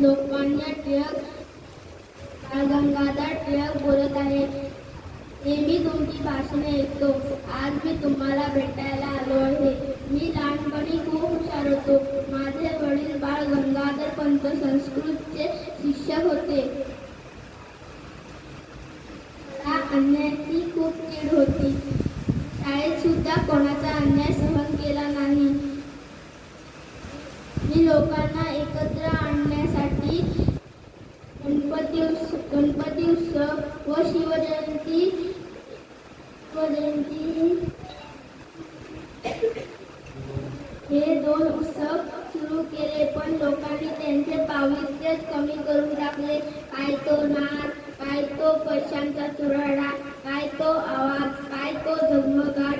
लोकमान्य टिळक गंगाधर टिळक बोलत आहे. नेहमी तुमची भाषणे ऐकतो. आज मी तुम्हाला भेटायला आलो आहे. मी लहानपणी खूप हुशार होतो. माझे वडील बाळ गंगाधर पंत संस्कृतचे शिक्षक होते. मला अन्यायाची खूप चीड होती. शाळेत सुद्धा कोणाचा अन्याय सहन केला नाही. मी लोकांना एक शिवजयंती शिवजयंती. हे दोन उत्सव सुरू केले पण लोकांनी त्यांचे पावित्र्यच कमी करून टाकले. काय तो नाच काय तो पैशांचा चुराडा काय तो आवाज